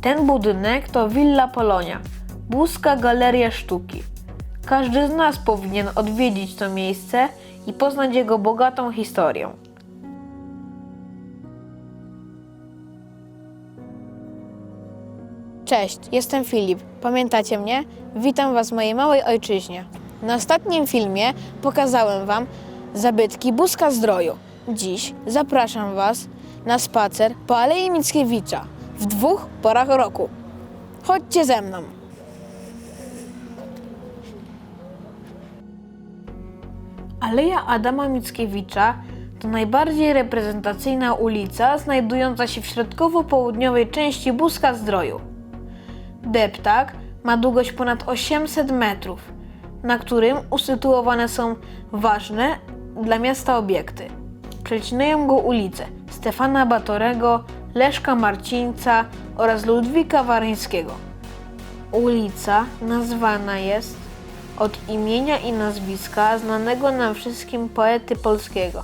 Ten budynek to Villa Polonia, włoska galeria sztuki. Każdy z nas powinien odwiedzić to miejsce i poznać jego bogatą historię. Cześć, jestem Filip. Pamiętacie mnie? Witam Was w mojej małej ojczyźnie. Na ostatnim filmie pokazałem Wam zabytki Buska Zdroju. Dziś zapraszam Was na spacer po Alei Mickiewicza w dwóch porach roku. Chodźcie ze mną. Aleja Adama Mickiewicza to najbardziej reprezentacyjna ulica znajdująca się w środkowo-południowej części Buska Zdroju. Deptak ma długość ponad 800 metrów, na którym usytuowane są ważne dla miasta obiekty. Przecinają go ulice Stefana Batorego, Leszka Marcińca oraz Ludwika Waryńskiego. Ulica nazwana jest od imienia i nazwiska znanego nam wszystkim poety polskiego,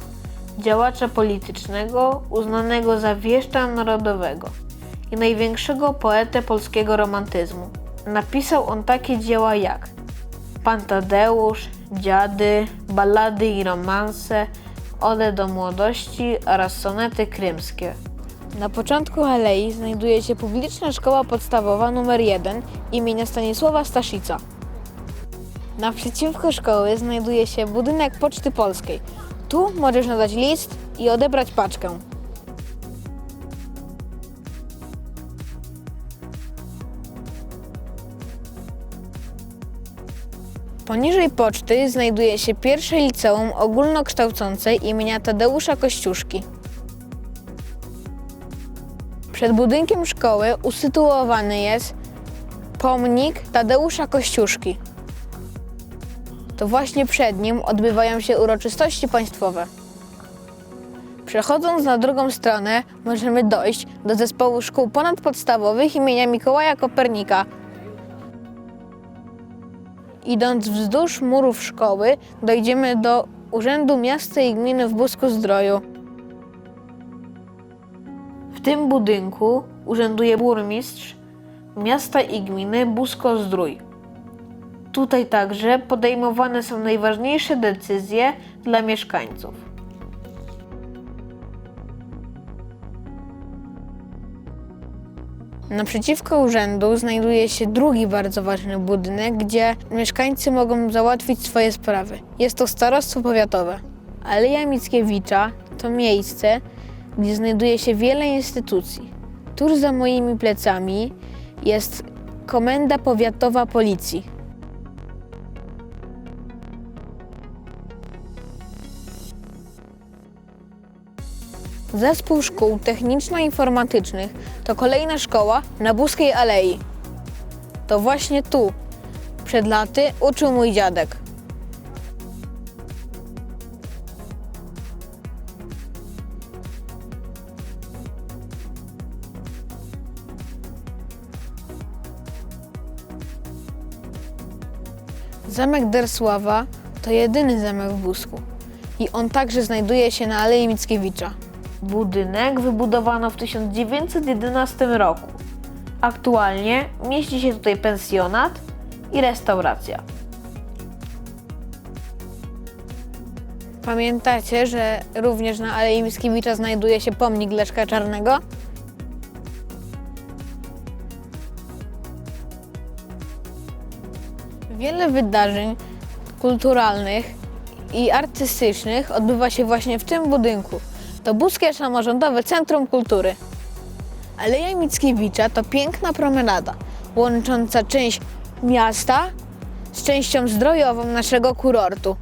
działacza politycznego, uznanego za wieszcza narodowego i największego poetę polskiego romantyzmu. Napisał on takie dzieła jak Pan Tadeusz, Dziady, Ballady i romanse, Ode do młodości oraz sonety krymskie. Na początku alei znajduje się publiczna szkoła podstawowa nr 1 imienia Stanisława Staszica. Naprzeciwko szkoły znajduje się budynek Poczty Polskiej. Tu możesz nadać list i odebrać paczkę. Poniżej poczty znajduje się pierwsze liceum ogólnokształcące imienia Tadeusza Kościuszki. Przed budynkiem szkoły usytuowany jest pomnik Tadeusza Kościuszki. To właśnie przed nim odbywają się uroczystości państwowe. Przechodząc na drugą stronę, możemy dojść do zespołu szkół ponadpodstawowych imienia Mikołaja Kopernika. Idąc wzdłuż murów szkoły, dojdziemy do Urzędu Miasta i Gminy w Busku Zdroju. Tym budynku urzęduje burmistrz miasta i gminy Busko-Zdrój. Tutaj także podejmowane są najważniejsze decyzje dla mieszkańców. Naprzeciwko urzędu znajduje się drugi bardzo ważny budynek, gdzie mieszkańcy mogą załatwić swoje sprawy. Jest to starostwo powiatowe. Aleja Mickiewicza to miejsce, gdzie znajduje się wiele instytucji. Tuż za moimi plecami jest Komenda Powiatowa Policji. Zespół Szkół Techniczno-Informatycznych to kolejna szkoła na Buskiej Alei. To właśnie tu, przed laty, uczył mój dziadek. Zamek Dersława to jedyny zamek w Busku i on także znajduje się na Alei Mickiewicza. Budynek wybudowano w 1911 roku. Aktualnie mieści się tutaj pensjonat i restauracja. Pamiętacie, że również na Alei Mickiewicza znajduje się pomnik Leszka Czarnego? Wiele wydarzeń kulturalnych i artystycznych odbywa się właśnie w tym budynku. To Buskie Samorządowe Centrum Kultury. Aleja Mickiewicza to piękna promenada łącząca część miasta z częścią zdrojową naszego kurortu.